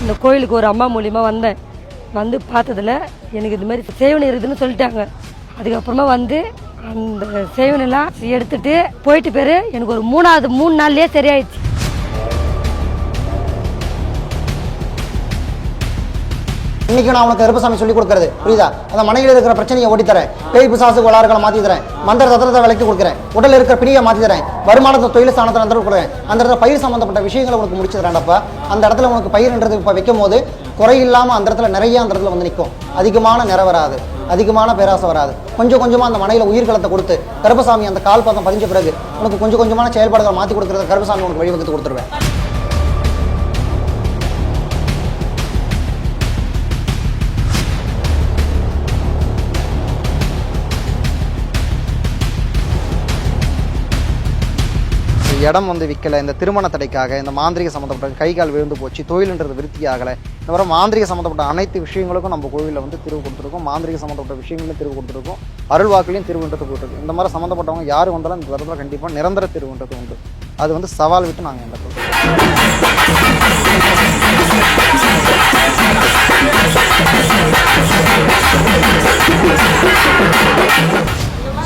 இந்த கோயிலுக்கு ஒரு அம்மா மூலியமா வந்தேன். வந்து பார்த்ததுல எனக்கு இது மாதிரி சேவனை இருக்குதுன்னு சொல்லிட்டாங்க. அதுக்கப்புறமா வந்து அந்த சேவனெல்லாம் எடுத்துட்டு போயிட்டு பேர் எனக்கு ஒரு மூணாவது மூணு நாள்லயே சரியாயிடுச்சு. இன்னைக்கு நான் உனக்கு கருப்பசாமி சொல்லி கொடுக்கறது. புரியுதா? அந்த மனையில் இருக்கிற பிரச்சனையை ஓட்டி தரேன் பேய் பிசாசு வளாறுகளை மாற்றி தரேன். மந்திர தத்திரத்தை விலக்கி கொடுக்குறேன். உடல் இருக்கிற பிணியை மாற்றி தரேன். வருமானத்தை தொழில் ஸ்தானத்தை அந்த கொடுக்குறேன். அந்த இடத்துல பயிர் சம்பந்தப்பட்ட விஷயங்களை உனக்கு முடிச்சு தரேன்டப்பா அந்த இடத்துல உனக்கு பயிர்ன்றது இப்போ வைக்கும் போது குறையில்லாமல் அந்த இடத்துல நிறைய அந்த இடத்துல வந்து நிற்கும் அதிகமான நிறை வராது. அதிகமான பேராசை வராது. கொஞ்சம் கொஞ்சமாக அந்த மனையில் உயிர்களத்தை கொடுத்து கருப்பசாமி அந்த கால் பாதம் பதிஞ்ச பிறகு உனக்கு கொஞ்சம் கொஞ்சமான செயல்பாடுகளை மாற்றி கொடுக்குறத கருப்பசாமி உனக்கு வழிவகுத்து கொடுத்துருவேன். இடம் வந்து விற்கலை இந்த திருமண தடைக்காக இந்த மாந்திரிக சம்மந்தப்பட்ட கை கால் விழுந்து போச்சு தொழில்ன்றது விருத்தி ஆகலை இந்த மாதிரி மாந்திரிக சம்மந்தப்பட்ட அனைத்து விஷயங்களுக்கும் நம்ம கோவிலில் வந்து திருவு கொடுத்துருக்கோம். மாந்திரிக சம்மந்தப்பட்ட விஷயங்களையும் திருவு கொடுத்துருக்கோம். அருள் வாக்குலையும் திருவுன்றது போட்டுருக்கு இந்த மாதிரி சம்மந்தப்பட்டவங்க யார் வந்தாலும் இந்த தரத்தில் கண்டிப்பாக நிரந்தர திருவுன்றது உண்டு. அது வந்து சவால் விட்டு நாங்கள் இந்த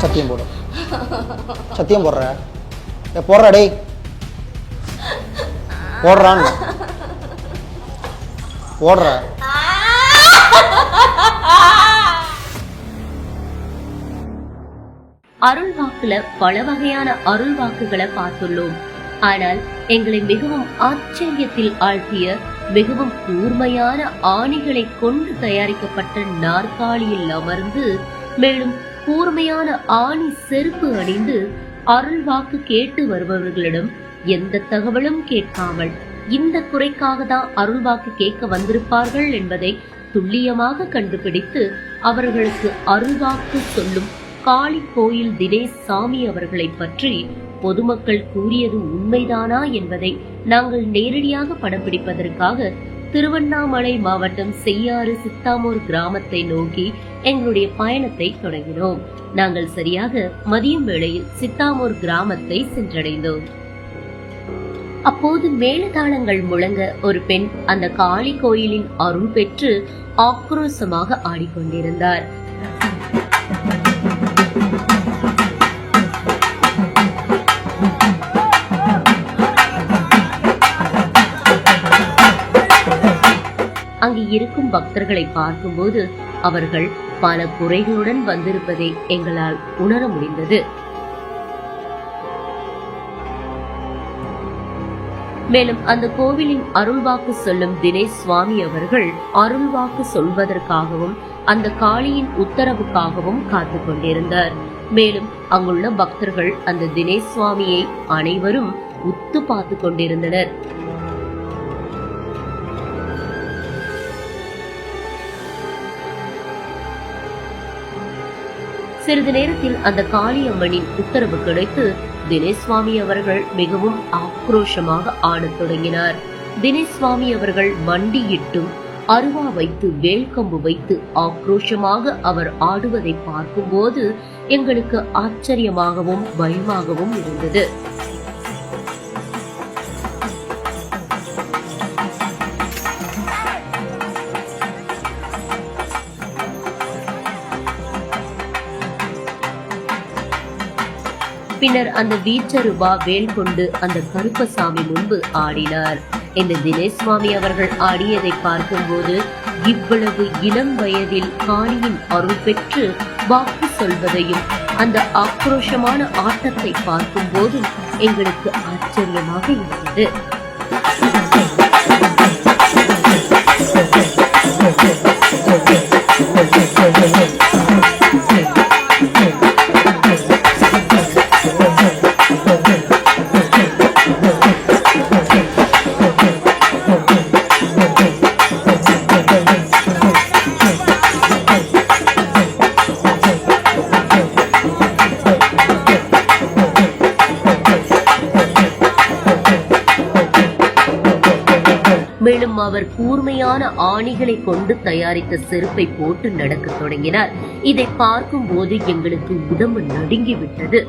சத்தியம் போடு. சத்தியம் போடுற. போடுறா டேய். போடுற. அருள் வாக்குல பல வகையான அருள் வாக்குகளை பார்த்துள்ளோம். ஆனால் எங்களை மிகவும் ஆச்சரியத்தில் ஆழ்த்திய மிகவும் கூர்மையான ஆணிகளை கொண்டு தயாரிக்கப்பட்ட நாற்காலியில் அமர்ந்து மேலும் கூர்மையான ஆணி செருப்பு அணிந்து அருள் வாக்கு கேட்டு வருபவர்களிடம் எந்த தகவலும் கேட்காமல் இந்த குறைக்காக தான் அருள் வாக்கு கேட்க வந்திருப்பார்கள் என்பதை துல்லியமாக கண்டுபிடித்து அவர்களுக்கு அருள்வாக்கு சொல்லும் காளி கோயில் தினேஷ் சாமி அவர்களை பற்றி பொதுமக்கள் கூறியது உண்மைதானா என்பதை நாங்கள் நேரடியாக படம்பிடிப்பதற்காக திருவண்ணாமலை மாவட்டம் செய்யாறு சித்தாமூர் கிராமத்தை நோக்கி எங்களுடைய பயணத்தை தொடங்கினோம். நாங்கள் சரியாக மதியம் வேளையில் சித்தாமூர் கிராமத்தை சென்றடைந்தோம். அப்போது மேலதாளங்கள் முழங்க ஒரு பெண் அந்த காளி கோயிலின் அருள் பெற்று ஆக்ரோசமாக ஆடிக்கொண்டிருந்தார். அங்கு இருக்கும் பக்தர்களை பார்க்கும்போது அவர்கள் பல குறைகளுடன் வந்திருப்பதை எங்களால் உணர முடிந்தது. மேலும் அந்த கோவிலின் அருள்வாக்கு சொல்லும் தினேஷ் சுவாமி அவர்கள் அருள்வாக்கு சொல்வதற்காகவும் அந்த காளியின் உத்தரவுக்காகவும் காத்து கொண்டிருந்தார். மேலும் அங்குள்ள பக்தர்கள் அந்த தினேஷ் சுவாமியை அனைவரும் உத்து பார்த்து கொண்டிருந்தனர். சிறிது நேரத்தில் அந்த காளியம்மனின் உத்தரவு கிடைத்து தினேஷ் சுவாமி அவர்கள் மிகவும் ஆக்ரோஷமாக ஆடத் தொடங்கினார். தினேஷ் சுவாமி அவர்கள் மண்டியிட்டும் அருவா வைத்து வேல்கம்பு வைத்து ஆக்ரோஷமாக அவர் ஆடுவதை பார்க்கும்போது எங்களுக்கு ஆச்சரியமாகவும் பயமாகவும் இருந்தது. பின்னர் அந்த வீச்சருபா வேல் கொண்டு அந்த கருப்பசாமி முன்பு ஆடினார் இந்த தினேஷ் அவர்கள் ஆடியதை பார்க்கும்போது இவ்வளவு இளம் வயதில் காணியின் அருள் பெற்று வாக்கு சொல்வதையும் அந்த ஆக்ரோஷமான ஆட்டத்தை பார்க்கும்போது எங்களுக்கு ஆச்சரியமாக இருந்தது Thank you. மேலும் அவர் கூர்மையான ஆணிகளை கொண்டு தயாரித்த செருப்பை போட்டு நடக்கத் தொடங்கினார். இதை பார்க்கும் போது எங்களுக்கு உடம்பு நடுங்கிவிட்டது.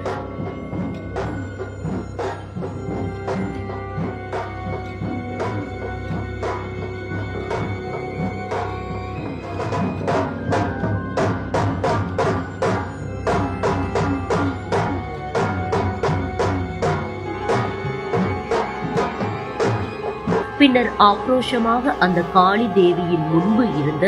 பின்னர் ஆக்ரோஷமாக அந்த காளி தேவியின் முன்பு இருந்த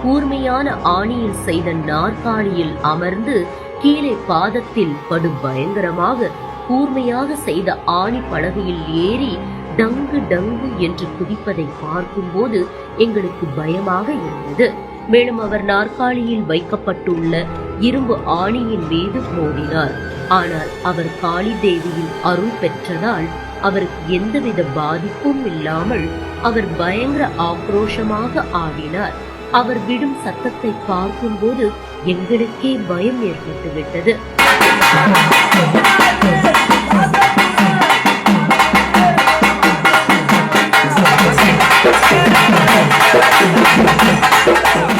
கூர்மையான ஆணியில் செய்த நாற்காலியில் அமர்ந்து கீழே பாதத்தில் படும் பயங்கரமாக கூர்மையாக செய்த ஆணி பலகையில் ஏறி டங்கு டங்கு என்று குதிப்பதை பார்க்கும்போது எங்களுக்கு பயமாக இருந்தது. மேலும் அவர் நாற்காலியில் வைக்கப்பட்டுள்ள இரும்பு ஆணியின் மீது மோதினார். ஆனால் அவர் காளி தேவியின் அருள் பெற்றதால் அவருக்கு எந்தவித பாதிப்பும் இல்லாமல் அவர் பயங்கர ஆக்ரோஷமாக ஆடினார். அவர் விடும் சத்தத்தை பார்க்கும்போது எங்களுக்கே பயம் ஏற்பட்டு விட்டது.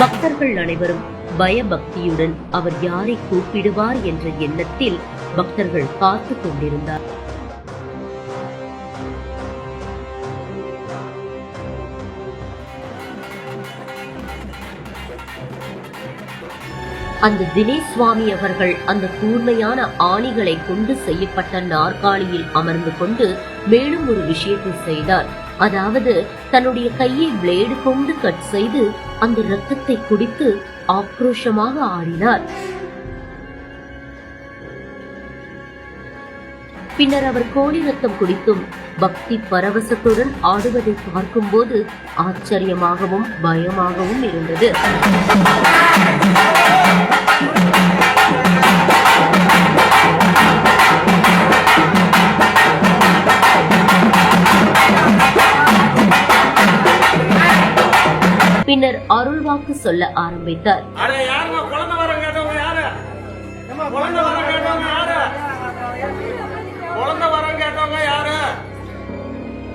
பக்தர்கள் அனைவரும் பயபக்தியுடன் அவர் யாரை கூப்பிடுவார் என்ற எண்ணத்தில் பக்தர்கள் காத்து கொண்டிருந்தார். அந்த தினேஷ் சுவாமி அவர்கள் அந்த கூர்மையான ஆணிகளை கொண்டு செய்யப்பட்ட நாற்காலியில் அமர்ந்து கொண்டு மேலும் ஒரு விஷயத்தை செய்தார். அதாவது தன்னுடைய கையை பிளேடு கொண்டு கட் செய்து அந்த ரத்தத்தை குடித்து ஆக்ரோஷமாக ஆடினார். பின்னர் அவர் கோழி ரத்தம் குடித்தும் பக்தி பரவசத்துடன் ஆடுவதை பார்க்கும்போது ஆச்சரியமாகவும் பயமாகவும் இருந்தது. பின்னர் அருள்வாக்கு சொல்ல ஆரம்பித்தார்.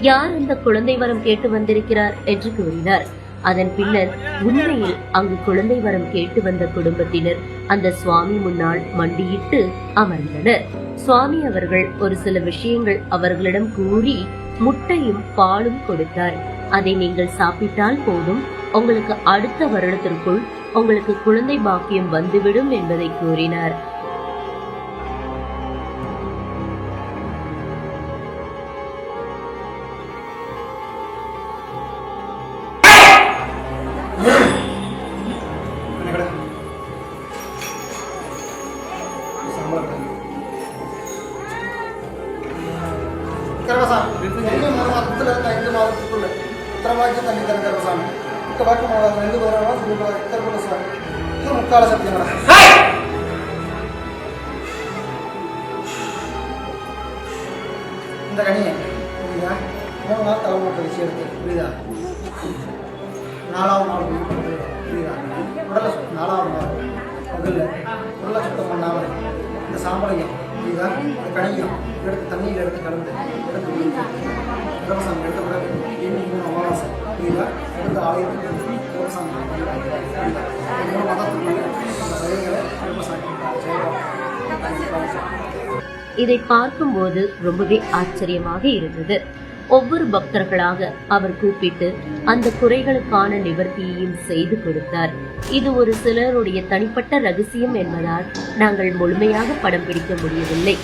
யார் அந்த குழந்தை வரம் கேட்டு வந்திருக்கிறார் என்று கூறினார். அதன் பின்னர் உண்மையில் அங்கு குழந்தை வரம் கேட்டு வந்த குடும்பத்தினர் அந்த சுவாமி முன்னால் மண்டியிட்டு அமர்ந்தனர். சுவாமி அவர்கள் ஒரு சில விஷயங்கள் அவர்களிடம் கூறி முட்டையும் பாலும் கொடுத்தார். அதை நீங்கள் சாப்பிட்டால் போதும். உங்களுக்கு அடுத்த வருடத்திற்குள் உங்களுக்கு குழந்தை பாக்கியம் வந்துவிடும் என்பதை கூறினார். உத்தரவாக்கி தண்ணி தர கரகசாமி இந்த வாக்கு மாதம் ரெண்டு பேரும் உத்தரப்பட சாமி இது முக்கால சத்தியம் இந்த கனியை புரியுதா? மூணு நாள் தலை மூட்டை வச்சு எடுத்து புரியுதா? நாலாவது நாள் புரியுதா? உடலை சுத்தம் நாலாவது நாள். பகலில் உடலை சுத்தம் பண்ணாமல் இந்த சாம்பலையும் புரியுதா? இந்த கனியும் எடுத்து தண்ணியில் எடுத்து கலந்து எடுத்து விவசாயம் எடுத்த பிறகு இன்னும் அமாவாசை புரியுதா அடுத்த ஆயிரத்தி இதை பார்க்கும்போது ரொம்பவே ஆச்சரியமாக இருந்தது. ஒவ்வொரு பக்தர்களாக அவர் கூப்பிட்டு அந்த குறைகளுக்கான நிவர்த்தியையும் செய்து கொடுத்தார். இது ஒரு சிலருடைய தனிப்பட்ட ரகசியம் என்பதால் நாங்கள் முழுமையாக படம் பிடிக்க முடியவில்லை.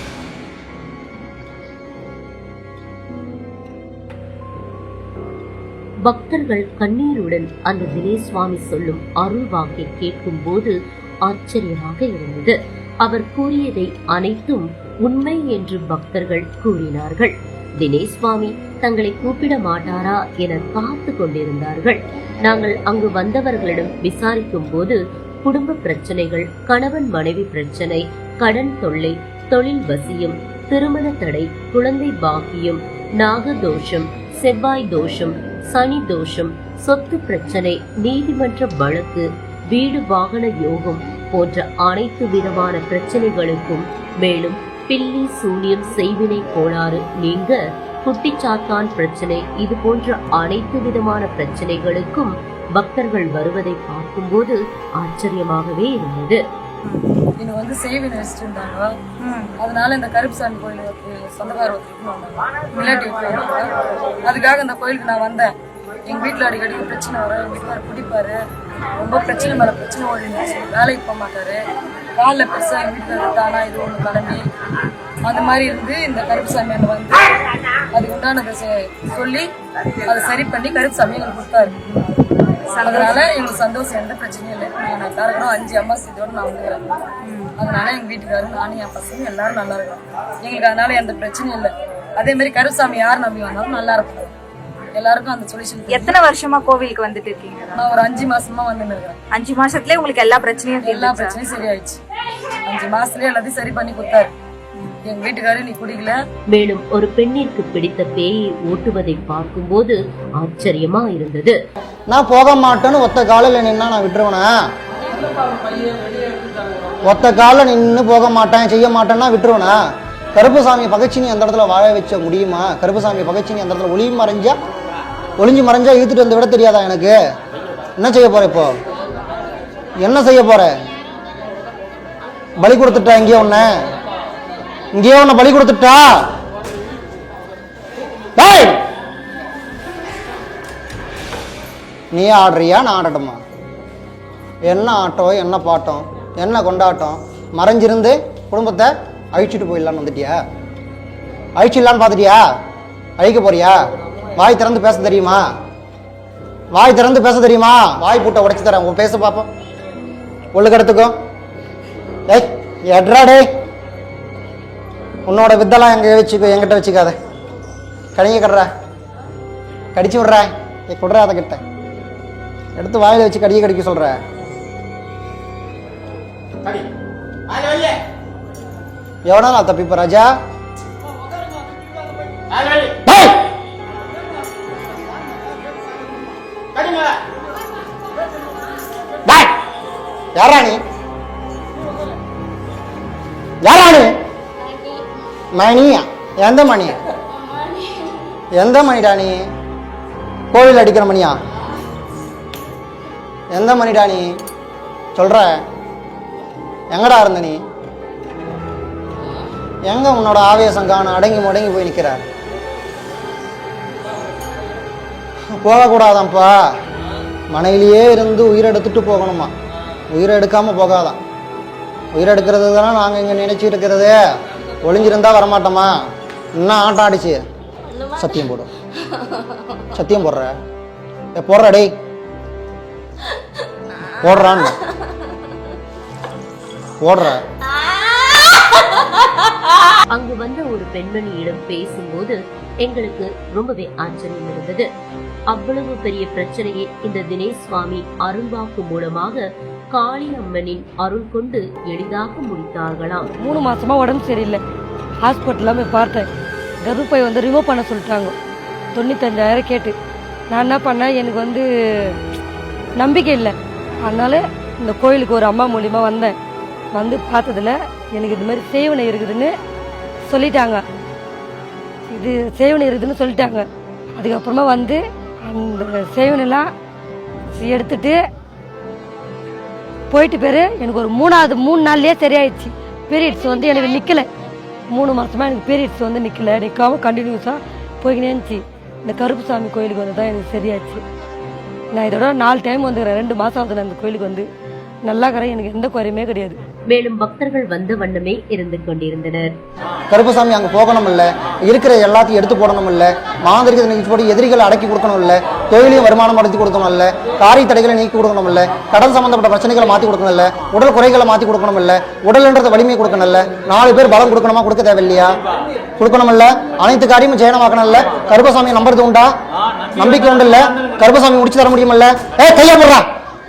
பக்தர்கள் கண்ணீருடன் அந்த தினேஷ் சுவாமி சொல்லும் அருள் வாக்கை கேட்கும் போது ஆச்சரியமாக இருந்தது. அவர் கூறியதை அனைத்தும் உண்மை என்று பக்தர்கள் கூறினார்கள். தினேஷ் சுவாமி தங்களை கூப்பிட மாட்டாரா என காத்து கொண்டிருந்தார்கள். நாங்கள் அங்கு வந்தவர்களிடம் விசாரிக்கும் போது குடும்ப பிரச்சனைகள் கணவன் மனைவி பிரச்சனை கடன் தொல்லை தொழில் வசியம் திருமண தடை குழந்தை பாக்கியம் நாகதோஷம் செவ்வாய் தோஷம் சனி தோஷம் சொத்து பிரச்சனை நீதிமன்ற வழக்கு வீடு வாகன யோகம் போன்ற அனைத்து விதமான பிரச்சனைகளுக்கும் மேலும் பில்லி சூனியம் செய்வினை கோளாறு நீங்க குட்டிச்சாத்தான் பிரச்சனை இது போன்ற அனைத்து விதமான பிரச்சனைகளுக்கும் பக்தர்கள் வருவதை பார்க்கும்போது ஆச்சரியமாகவே இருந்தது. எனக்கு வந்து சேவின் வச்சுருந்தாங்க அதனால இந்த கருப்புசாமி கோயிலுக்கு சொந்தக்கார ஒருத்தருக்கு ரிலேட்டிவ் அதுக்காக இந்த கோயிலுக்கு நான் வந்தேன். எங்க வீட்டில் அடிக்கடி பிரச்சனை வரும். எங்க வீட்டுக்காரர் குடிப்பாரு. ரொம்ப பிரச்சனை மேல பிரச்சனை ஓடிருந்துச்சு வேலைக்கு போக மாட்டாரு. காலில் பெருசா எங்க வீட்டுக்காரர் தானா இது ஒன்று கிளம்பி அந்த மாதிரி இருந்து இந்த கருப்புசாமி அண்ணன் வந்து அதுக்கு உண்டானதை சொல்லி அதை சரி பண்ணி கருப்புசாமி எங்களுக்கு கொடுத்தாரு. அதனால எங்களுக்கு சந்தோஷம் எந்த பிரச்சனையும் இல்லை. நான் காரக்கணும் அஞ்சு அம்மா இதோட நான் வந்துக்கிறேன் அதனால எங்க வீட்டுக்காரர் நானும் என் பசங்க எல்லாரும் நல்லா இருக்கோம். எங்களுக்கு அதனால எந்த பிரச்சனையும் இல்லை. அதே மாதிரி கருசாமி யார் நம்பி வந்தாலும் நல்லா இருக்கும். எல்லாருக்கும் அந்த சொல்யூஷன் எத்தனை வருஷமா கோவிலுக்கு வந்துட்டு இருக்கீங்க? நான் ஒரு அஞ்சு மாசமா வந்து இருக்கிறேன் அஞ்சு மாசத்துலயே உங்களுக்கு எல்லா பிரச்சனையும் எல்லா? பிரச்சனையும் சரியாயிடுச்சு. அஞ்சு மாசத்துலயே எல்லாத்தையும் சரி பண்ணி கொடுத்தாரு. எங்க வீட்டுக்காரர் நீ குடிக்கல. மேலும் ஒரு பெண்ணிற்கு பிடித்த பேயை ஓட்டுவதை பார்க்கும்போது ஆச்சரியமா இருந்தது. நான் போக மாட்டேன்னு ஒத்த காலில் நின்னா நான் விட்டுருவேனா. ஒத்த காலில் நின்று போக மாட்டேன் செய்ய மாட்டேன்னா விட்டுருவனா? கருப்புசாமி பகச்சினி அந்த இடத்துல வாழ வச்ச முடியுமா? கருப்புசாமி பகச்சினி அந்த இடத்துல ஒளி மறைஞ்சா ஒளிஞ்சு மறைஞ்சா இழுத்துட்டு வந்து விட தெரியாதா எனக்கு? என்ன செய்ய போற இப்போ? என்ன செய்ய போற? பலி கொடுத்துட்டா இங்கே ஒன்ன இங்கேயே ஒன்ன பலி கொடுத்துட்டா? நீ ஆடுறியா? நான் ஆடட்டுமா? என்ன ஆட்டம் என்ன பாட்டம் என்ன கொண்டாட்டம் மறைஞ்சிருந்து குடும்பத்தை அழிச்சிட்டு போயிடலான்னு வந்துட்டியா? அழிச்சிடலான்னு பார்த்துட்டியா? அழிக்க போறியா? வாய் திறந்து பேச தெரியுமா? வாய் திறந்து பேச தெரியுமா? வாய் பூட்டை உடைச்சு தரேன் உன் பேச பார்ப்போம் ஒழுக்கடத்துக்கும் ஏய் எட்ரா உன்னோட வித்தெல்லாம் எங்கே வச்சுக்கோ எங்கிட்ட வச்சுக்காத. கடிங்க கடுறா. கடிச்சு விட்ற. ஏ கொடுறா அதை கிட்ட. எடுத்து வாயில் வச்சு கடியை கடிக்க சொல்கிறேன் நான் தப்பிப்ப ராஜா? டேய்! டேய்! யாரா நீ? யாரா நீ? மணியா? எந்த மணி எந்த மணிடா நீ? கோவில் அடிக்கிற மணியா? எந்த மணிடா நீ? சொல்ற எங்கடா இருந்த நீ? எங்க உன்னோட ஆவேசம் காண அடங்கி முடங்கி போய் நிக்கிற? போகக்கூடாதான்ப்பா மனையிலேயே இருந்து உயிரெடுத்துட்டு போகணுமா? உயிரை எடுக்காம போகாதான் உயிரெடுக்கிறது தானே நாங்கள் இங்கே நினைச்சிட்டு இருக்கிறது ஒளிஞ்சிருந்தா வரமாட்டோமா? இன்னும் ஆட்டம் ஆடிச்சு. சத்தியம் போடும் சத்தியம் போடுற. ஏ போடுற டேய். போடுறான்னு. போடுற. அங்கு வந்த ஒரு பெண்மணியிடம் பேசும்போது எங்களுக்கு ரொம்பவே ஆச்சரியம் இருந்தது. அவ்வளவு பெரிய பிரச்சனையை இந்த தினேஷ் சுவாமி அருள்வாக்கு மூலமாக காளி அம்மனின் அருள் கொண்டு எளிதாக முடித்தார்களாம். மூணு மாசமா உடம்பு சரியில்லை. ஹாஸ்பிட்டலில் போய் பார்த்தேன். கர்ப்பப்பை வந்து ரிமூவ் பண்ண சொல்லிட்டாங்க. தொண்ணூத்தஞ்சாயிரம் கேட்டு. நான் என்ன பண்ணேன்? எனக்கு வந்து நம்பிக்கை இல்லை. அதனால இந்த கோயிலுக்கு ஒரு அம்மா மூலியமா வந்தேன். வந்து பார்த்ததுல எனக்கு இது மாதிரி சேவனை இருக்குதுன்னு சொல்லிட்டாங்க. இது சேவனை இருக்குதுன்னு சொல்லிட்டாங்க. அதுக்கப்புறமா வந்து அந்த சேவனெல்லாம் எடுத்துட்டு போயிட்டு பேர் எனக்கு ஒரு மூணாவது மூணு நாள்லயே சரியாயிடுச்சு. பீரியட்ஸ் வந்து எனக்கு நிற்கல மூணு மாசமா எனக்கு பீரியட்ஸ் வந்து நிற்கலை நிக்காம கண்டினியூஸா போய்கினே இருந்துச்சு. இந்த கருப்புசாமி கோயிலுக்கு வந்து தான் எனக்கு சரியாச்சு. நான் இதோட நாலு டைம் வந்துக்கிறேன். ரெண்டு மாசம் ஆகுது நான் இந்த கோயிலுக்கு வந்து. நல்லா கரை எனக்கு எந்த குறையுமே கிடையாது. மேலும் பக்தர்கள் வந்த வண்ணமே இருந்து கொண்டிருந்தனர். கருப்பசாமி அங்க போகணும் இல்ல இருக்கிற எல்லாத்தையும் எடுத்து போடணும் இல்ல மாந்திரிக நிகழ்ச்சி போட்டு எதிரிகளை அடக்கி கொடுக்கணும் இல்ல தொழிலையும் வருமானம் அடைத்து கொடுக்கணும் இல்ல காரிய தடைகளை நீக்கி கொடுக்கணும் இல்ல கடல் சம்பந்தப்பட்ட பிரச்சனைகளை மாத்தி கொடுக்கணும் இல்ல உடல் குறைகளை மாத்தி கொடுக்கணும் இல்ல உடல்ன்றத வலிமை கொடுக்கணும் இல்ல நாலு பேர் பலம் கொடுக்கணுமா கொடுக்க தேவையில்லையா? கொடுக்கணும் இல்ல அனைத்து காரியமும் ஜெயனமாக்கணும் இல்ல கருப்பசாமி நம்புறது உண்டா? நம்பிக்கை உண்டு இல்ல கருப்பசாமி முடிச்சு தர முடியுமில்ல. ஏ கையா போடுறா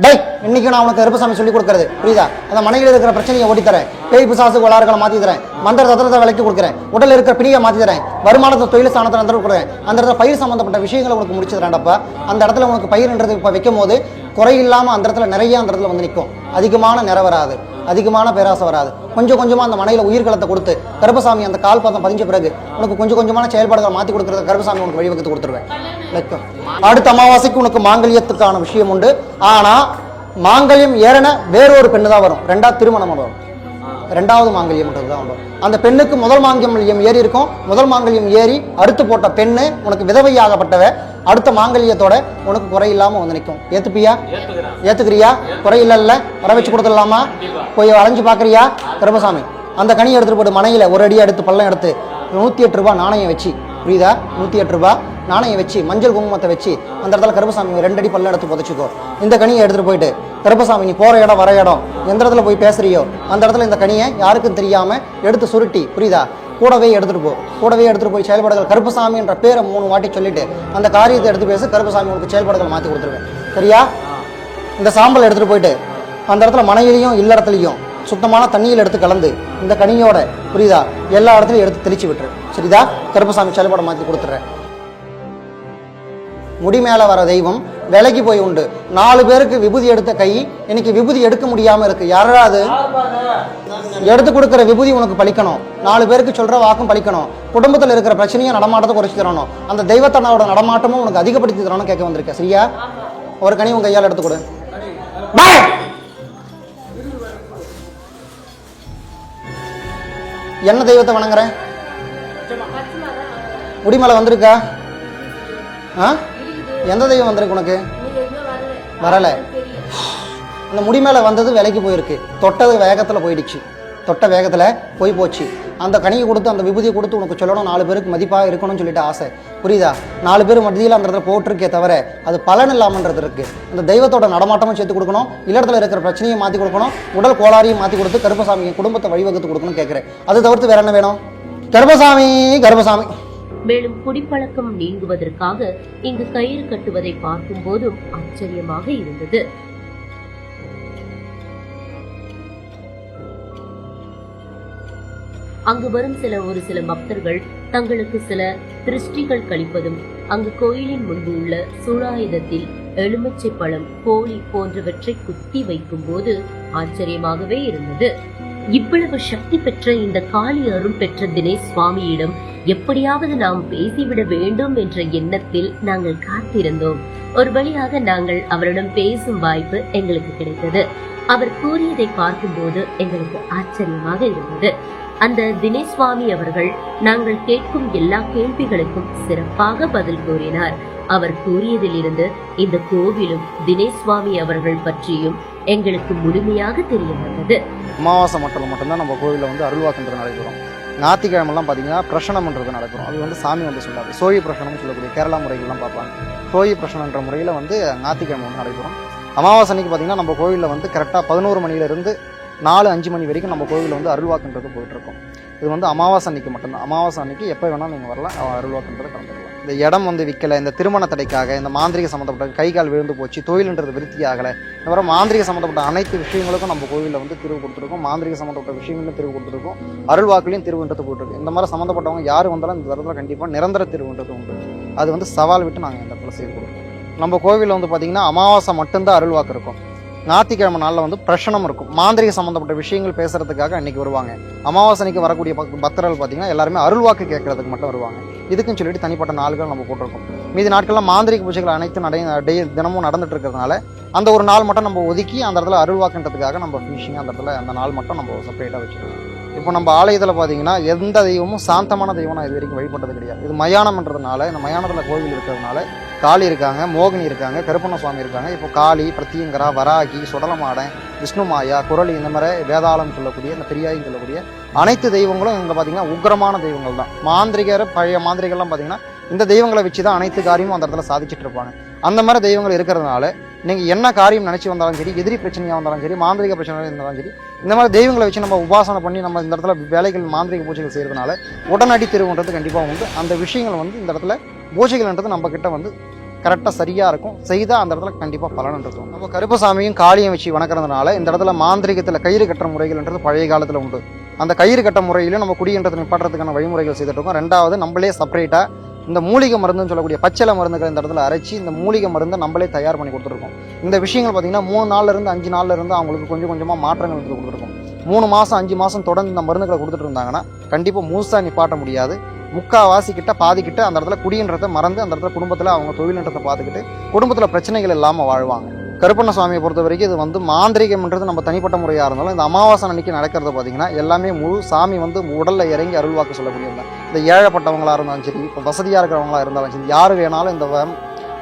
டேய் இன்னைக்கு நான் உனக்கு கருப்பசாமி சொல்லி கொடுக்கறது. புரியுதா? அந்த மனையில் இருக்கிற பிரச்சனையை ஓட்டி தரேன் பேய் பிசாசு கோளாறுகளை மாற்றி தரேன். மந்திர தத்திரத்தை விலைக்கு கொடுக்குறேன். உடல் இருக்கிற பிணியை மாற்றி தரேன். வருமானத்தை தொழில் ஸ்தானத்தை அந்த கொடுக்குறேன். அந்த இடத்துல பயிர் சம்பந்தப்பட்ட விஷயங்களை உனக்கு முடிச்சு தரேன்டப்பா அந்த இடத்துல உனக்கு பயிர்ன்றது இப்போ வைக்கும் போது குறையில்லாமல் அந்த இடத்துல நிறைய அந்த இடத்துல வந்து நிற்கும் அதிகமான நிறை வராது. அதிகமான பேராசை வராது. கொஞ்சம் கொஞ்சமாக அந்த மனையில் உயிர்களத்தை கொடுத்து கருப்பசாமி அந்த கால் பாதம் பதிஞ்ச பிறகு உனக்கு கொஞ்சம் கொஞ்சமான செயல்பாடுகளை மாற்றி கொடுக்குறது கருப்பசாமி உனக்கு வழிவகுத்து கொடுத்துருவேன். அடுத்த அமாவாசைக்கு உனக்கு மாங்கல்யத்துக்கான விஷயம் உண்டு. ஆனால் மாங்கல்யம் ஏறன வேறொரு பெண்ணு தான் வரும். ரெண்டாவது திருமணம் வரும். ரெண்டாவது மாங்கல்யம்ன்றது தான் வரும். அந்த பெண்ணுக்கு முதல் மாங்கல்யம் ஏறி இருக்கும். முதல் மாங்கல்யம் ஏறி அறுத்து போட்ட பெண்ணு உனக்கு விதவையாகப்பட்டவ அடுத்த மாங்கல்யத்தோட உனக்கு குறை இல்லாம வந்து நிற்கும் ஏத்துப்பியா? ஏத்துக்கிறியா? குறை இல்லைல்ல. வர வச்சு கொடுத்துடலாமா? போய் அலைஞ்சு பார்க்கறியா கருமசாமி அந்த கனியை எடுத்துட்டு போட்டு மனையில. ஒரு அடி எடுத்து பள்ளம் எடுத்து நூற்றி எட்டு ரூபாய் நாணயம் வச்சு. புரியுதா? நூற்றி எட்டு ரூபா. நாணயம் வச்சு மஞ்சள் குங்குமத்தை வச்சு அந்த இடத்துல கருப்பசாமி ரெண்டு அடி பல்ல எடுத்து புதைச்சிக்கோ. இந்த கனியை எடுத்துட்டு போயிட்டு கருப்பசாமி நீ போகிற இடம் வர இடம் எந்த இடத்துல போய் பேசுறியோ அந்த இடத்துல இந்த கனியை யாருக்கும் தெரியாமல் எடுத்து சுருட்டி புரியுதா? கூடவே எடுத்துட்டு போ. கூடவே எடுத்துட்டு போய் செயல்பாடுகள் கருப்பசாமி என்ற பேரை மூணு வாட்டி சொல்லிட்டு அந்த காரியத்தை எடுத்து பேச கருப்பசாமி உனக்கு செயல்பாடுகள் மாற்றி கொடுத்துருவேன். சரியா? இந்த சாம்பல் எடுத்துட்டு போயிட்டு அந்த இடத்துல மனையிலையும் இல்லறத்துலையும் சுத்தமான தண்ணியில் எடுத்து கலந்து இந்த கனியோட புரியுதா? எல்லா இடத்துலையும் எடுத்து தெளிச்சு விட்டுரு. சரிதா? கருப்பசாமி செயல்பாடு மாற்றி கொடுத்துட்றேன். முடி மேலே வர தெய்வம் விலைக்கு போய் உண்டு. நாலு பேருக்கு விபூதி எடுத்த கை இன்னைக்கு விபூதி எடுக்க முடியாம இருக்கு. யாராவது எடுத்து கொடுக்குற விபூதி உனக்கு பலிக்கணும் நாலு பேருக்கு சொல்ற வாக்கும் பலிக்கணும் குடும்பத்தில் இருக்கிற பிரச்சனையும் நடமாட்டத்தை குறைச்சி தரணும். அந்த தெய்வத்தனோட நடமாட்டமும் உனக்கு அதிகப்படுத்தி தரணும்னு கேட்க வந்திருக்கேன். சரியா? ஒரு கனி உன் கையால் எடுத்து கொடு. பாய். என்ன தெய்வத்தை வணங்குறேன்? முடிமலை வந்திருக்கா? ஆ? எந்த தெய்வம் வந்திருக்கு உனக்கு? வரலை. அந்த முடி மேலே வந்தது விலைக்கு போயிருக்கு. தொட்டது வேகத்தில் போயிடுச்சு. தொட்ட வேகத்தில் போய் போச்சு. அந்த கனியை கொடுத்து அந்த விபூதியை கொடுத்து உனக்கு சொல்லணும் நாலு பேருக்கு மதிப்பாக இருக்கணும்னு சொல்லிட்டு ஆசை. புரியுதா? நாலு பேர் மத்தியில் அந்த இடத்துல போட்டிருக்கே தவிர அது பலன் இல்லாமன்றது இருக்குது அந்த தெய்வத்தோட நடமாட்டமும் சேர்த்து கொடுக்கணும் இல்லத்தில் இருக்கிற பிரச்சனையை மாற்றி கொடுக்கணும் உடல் கோளாறையும் மாற்றி கொடுத்து கருப்பசாமி குடும்பத்தை வழிவகுத்து கொடுக்கணும்னு கேட்குறேன் அது தவிர்த்து வேற என்ன வேணும்? கருப்பசாமி கருப்பசாமி. மேலும் குடிப்பழக்கம் நீங்குவதற்காக இங்கு கயிறு கட்டுவதை பார்க்கும் போதும் ஆச்சரியமாக இருந்தது. அங்கு வரும் சில ஒரு சில பக்தர்கள் தங்களுக்கு சில திருஷ்டிகள் கழிப்பதும் அங்கு கோயிலின் முன்பு உள்ள சூழாயுதத்தில் எலுமிச்சை பழம் கோழி போன்றவற்றை குத்தி வைக்கும் போது ஆச்சரியமாகவே இருந்தது. இவ்வளவு சக்தி பெற்ற இந்த காளி அருள் பெற்ற தினேஷ் சுவாமியிடம் எப்படியாவது நாம் பேசிவிட வேண்டும் என்ற எண்ணத்தில் நாங்கள் காத்திருந்தோம். ஒரு வழியாக நாங்கள் அவரிடம் பேசும் வாய்ப்பு எங்களுக்கு கிடைத்தது. அவர் கூறியதை பார்க்கும்போது எங்களுக்கு ஆச்சரியமாக இருந்தது. அந்த தினேஷ் சுவாமி அவர்கள் நாங்கள் கேட்கும் எல்லா கேள்விகளுக்கும் சிறப்பாக பதில் கூறினார். அவர் கூறியதிலிருந்து இந்த கோவிலும் தினேஷ் சுவாமி அவர்கள் பற்றியும் எங்களுக்கு முழுமையாக தெரிய வந்தது. அமாவாசை மட்டத்தில் மட்டும்தான் நம்ம கோவிலில் வந்து அருள்வாக்குன்றது நடைபெறும். ஞாயிற்றுக்கிழமெல்லாம் பார்த்தீங்கன்னா பிரசனம்ன்றது நடக்கிறோம் அது வந்து சாமி வந்து சொல்லாது சோழி பிரசனம்னு சொல்லக்கூடிய கேரளா முறைகள்லாம் பார்ப்பாங்க. சோழி பிரசனன்ற முறையில் வந்து ஞாயிற்றுக்கிழமை வந்து நடைபெறும். அமாவாசை அன்னைக்கு பார்த்தீங்கன்னா நம்ம கோவிலில் வந்து கரெக்டாக பதினோரு மணியிலிருந்து நாலு அஞ்சு மணி வரைக்கும் நம்ம கோவிலில் வந்து அருள்வாக்குன்றது போயிட்டுருக்கோம். இது வந்து அமாவாசை அன்னைக்கு மட்டும்தான். அமாவாசை அன்னைக்கு எப்போ வேணாலும் நீங்கள் வரலாம். அவ அருள்வாக்குன்றது கலந்துக்கலாம். இந்த இடம் வந்து விற்கலை இந்த திருமண தடைக்காக இந்த மாந்திரிக சம்மந்தப்பட்ட கை கால் விழுந்து போச்சு தொழில்ன்றது விருத்தி ஆகலை. இந்த மாதிரி மாந்திரிக சம்மந்தப்பட்ட அனைத்து விஷயங்களுக்கும் நம்ம கோவிலில் வந்து திருவு கொடுத்துருக்கோம். மாந்திரிக சம்மந்தப்பட்ட விஷயங்களும் திருவு கொடுத்துருக்கோம். அருள்வாக்குலையும் திருவுன்றது போட்டுருக்கு இந்த மாதிரி சம்மந்தப்பட்டவங்க யார் வந்தாலும் இந்த தரத்தில் கண்டிப்பாக நிரந்தர திருவுன்றது உண்டு. அது வந்து சவால் விட்டு நாங்கள் இந்த இடத்துல செய்து கொடுப்போம். நம்ம கோவிலில் வந்து பார்த்தீங்கன்னா அமாவாசை மட்டும்தான் அருள்வாக்கு இருக்கும். ஞாயிற்றுக்கிழமை நாளில் வந்து பிரசனம் இருக்கும். மாந்திரிக சம்மந்தப்பட்ட விஷயங்கள் பேசுகிறதுக்காக அன்றைக்கி வருவாங்க. அமாவாசனைக்கு வரக்கூடிய பக்- பக்தர்கள் பார்த்திங்கன்னா எல்லாருமே அருள்வாக்கு கேட்கறதுக்கு மட்டும் வருவாங்க. இதுக்குன்னு சொல்லிட்டு தனிப்பட்ட நாள்கள் நம்ம போட்டிருக்கோம். மீதி நாட்கள்லாம் மாந்திரிக பூஜைகள் அனைத்து நடை டெய் தினமும் நடந்துட்டு இருக்கிறதுனால அந்த ஒரு நாள் மட்டும் நம்ம ஒதுக்கி அந்த இடத்துல அருள்வாக்குன்றதுக்காக நம்ம ஃபினிஷிங் அந்த இடத்துல அந்த நாள் மட்டும் நம்ம செப்பரேட்டாக வச்சுருக்கோம் இப்போ நம்ம ஆலயத்தில் பார்த்தீங்கன்னா எந்த தெய்வமும் சாந்தமான தெய்வம் நான் இது வரைக்கும் வழிபட்டது கிடையாது. இது மயானம்ன்றதுனால இந்த மயானத்தில் கோவில் இருக்கிறதுனால காளி இருக்காங்க மோகினி இருக்காங்க கருப்பண்ண சுவாமி இருக்காங்க. இப்போ காளி பிரத்தியங்கரா வராகி சுடலமாடன் விஷ்ணுமாயா குரலி இந்த மாதிரி வேதாளம் சொல்லக்கூடிய இந்த பெரியாயின்னு சொல்லக்கூடிய அனைத்து தெய்வங்களும் இங்கே பார்த்தீங்கன்னா உக்கிரமான தெய்வங்கள் தான். மாந்திரிகர் பழைய மாந்திரிகர்லாம் பார்த்தீங்கன்னா இந்த தெய்வங்களை வச்சு தான் அனைத்து காரியமும் அந்த இடத்துல சாதிச்சுட்டு இருப்பாங்க. அந்த மாதிரி தெய்வங்கள் இருக்கிறதுனால நீங்கள் என்ன காரியம் நினச்சி வந்தாலும் சரி எதிரி பிரச்சனையாக வந்தாலும் சரி மாந்திரிக பிரச்சனையாக இருந்தாலும் சரி இந்த மாதிரி தெய்வங்களை வச்சு நம்ம உபாசனை பண்ணி நம்ம இந்த இடத்துல வேலைகள் மாந்திரிக பூஜைகள் செய்கிறதுனால உடனடி திருவுன்றது கண்டிப்பாக உண்டு. அந்த விஷயங்கள் வந்து இந்த இடத்துல பூஜைகள்ன்றது நம்ம கிட்ட வந்து கரெக்டாக சரியாக இருக்கும். செய்தால் அந்த இடத்துல கண்டிப்பாக பலன்ன்றது நம்ம கருப்பசாமியும் காளியும் வச்சு வணக்கிறதுனால இந்த இடத்துல மாந்திரிகத்தில் கயிறு கட்டுற முறைகள்ன்றது பழைய காலத்தில் உண்டு. அந்த கயிறு கட்ட முறையிலும் நம்ம குடியன்றது நிப்பாட்டுறதுக்கான வழிமுறைகள் செய்துட்டு இருக்கோம். ரெண்டாவது நம்மளே செப்பரேட்டாக இந்த மூலிகை மருந்துன்னு சொல்லக்கூடிய பச்சலை மருந்துகள் இந்த இடத்துல அரைச்சி இந்த மூலிகை மருந்தை நம்மளே தயார் பண்ணி கொடுத்துருக்கோம். இந்த விஷயங்கள் பார்த்தீங்கன்னா மூணு நாள்ல இருந்து அஞ்சு நாள்ல இருந்து அவங்களுக்கு கொஞ்சம் கொஞ்சமாக மாற்றங்கள் வந்து கொடுத்துருக்கோம். மூணு மாதம் அஞ்சு மாதம் தொடர்ந்து இந்த மருந்துகளை கொடுத்துட்டு இருந்தாங்கன்னா கண்டிப்பாக முழுசாக நிப்பாட்ட முடியாது. முக்காவாசி கிட்ட பாதி அந்த இடத்துல குடின்றதை மறந்து அந்த இடத்துல குடும்பத்தில் அவங்க தொழில்ன்றதை பார்த்துக்கிட்டு குடும்பத்தில் பிரச்சனைகள் இல்லாமல் வாழ்வாங்க. கருப்பண்ண சுவாமியை பொறுத்த வரைக்கும் இது வந்து மாந்திரிகம்ன்றது நம்ம தனிப்பட்ட முறையாக இருந்தாலும் இந்த அமாவாசை அன்னைக்கு நடக்கிறது பார்த்தீங்கன்னா எல்லாமே முழு சாமி வந்து உடலில் இறங்கி அருள்வாக்கு சொல்லக்கூடியவங்க இந்த ஏழைப்பட்டவங்களாக இருந்தாலும் சரி இப்போ வசதியாக இருக்கிறவங்களா இருந்தாலும் சரி யார் வேணாலும் இந்த வ-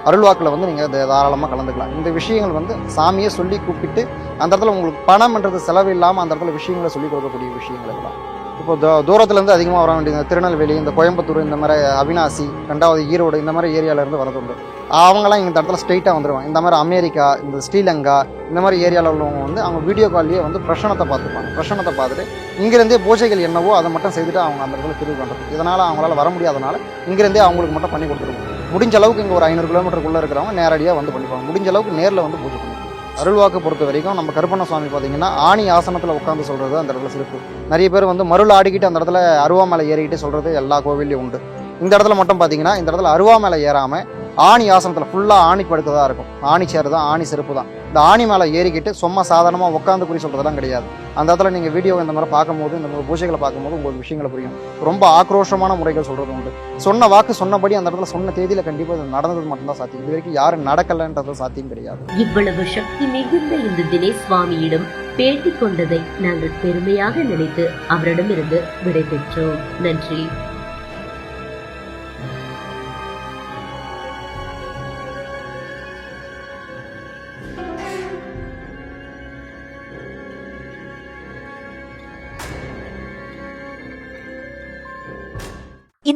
அருள்வாக்கில் வந்து நீங்கள் தாராளமாக கலந்துக்கலாம். இந்த விஷயங்கள் வந்து சாமியை சொல்லி கூப்பிட்டு அந்த இடத்துல உங்களுக்கு பணம்ன்றது செலவு இல்லாமல் அந்த இடத்துல விஷயங்களை சொல்லி கொடுக்கக்கூடிய விஷயங்கள் இதெல்லாம் இப்போ தூ தூரத்துலேருந்து அதிகமாக வர வேண்டியது திருநெல்வேலி இந்த கோயம்புத்தூர் இந்த மாதிரி அவினாசி ரெண்டாவது ஈரோடு இந்த மாதிரி ஏரியாவிலேருந்து வரதுண்டு அவங்களாம் இந்த இடத்துல ஸ்ட்ரெயிட்டாக வந்துடுவாங்க இந்த மாதிரி அமெரிக்கா இந்த ஸ்ரீலங்கா இந்த மாதிரி ஏரியாவில் உள்ளவங்க வந்து அவங்க வீடியோ கால்லேயே வந்து பிரசனத்தை பார்த்துப்பாங்க. பிரசனத்தை பார்த்துட்டு இங்கேருந்தே பூஜைகள் என்னவோ அதை மட்டும் செய்துட்டு அவங்க அந்த இடத்துல திருவி பண்ணுறது இதனால் அவங்களால வர முடியாதனால இங்கேருந்தே அவங்களுக்கு மட்டும் பண்ணி கொடுத்துருவோம் முடிஞ்ச அளவுக்கு இங்கே ஒரு ஐநூறு கிலோமீட்டருக்குள்ளே இருக்கிறவங்க நேரடியாக வந்து பண்ணிப்பாங்க. முடிஞ்ச அளவுக்கு நேரில் வந்து பூஜை அருள்வாக்கு பொறுத்த வரைக்கும் நம்ம கருப்பண்ண சுவாமி பார்த்தீங்கன்னா ஆணி ஆசனத்தில் உட்காந்து சொல்கிறது அந்த இடத்துல சிறப்பு. நிறைய பேர் வந்து மருள் ஆடிக்கிட்டு அந்த இடத்துல அருவாமலை ஏறிக்கிட்டு சொல்கிறது எல்லா கோவில்லையும் உண்டு. இந்த இடத்துல மட்டும் பார்த்தீங்கன்னா இந்த இடத்துல அருவாமலை ஏறாமல் ஆணி ஆசனத்தில் ஃபுல்லாக ஆணி படுக்கதாக இருக்கும். ஆணி சேர் தான் ஆணி செருப்பு தான் இந்த ஆணி மேலே ஏறிக்கிட்டு சும்மா சாதாரணமாக உட்காந்து குறி சொல்கிறதெல்லாம் கிடையாது. அந்த இடத்துல நீங்கள் வீடியோ இந்த மாதிரி பார்க்கும்போது இந்த மாதிரி பூஜைகளை பார்க்கும்போது உங்களுக்கு விஷயங்களை புரியும். ரொம்ப ஆக்ரோஷமான முறைகள் சொல்கிறது உண்டு. சொன்ன வாக்கு சொன்னபடி அந்த இடத்துல சொன்ன தேதியில் கண்டிப்பாக இது நடந்தது மட்டும்தான் சாத்தியம். இது வரைக்கும் யாரும் நடக்கலைன்றது சாத்தியம் கிடையாது. இவ்வளவு சக்தி மிகுந்த இந்த தினேஷ் சுவாமியிடம் பேட்டி கொண்டதை நாங்கள் பெருமையாக நினைத்து அவரிடமிருந்து விடைபெற்றோம். நன்றி.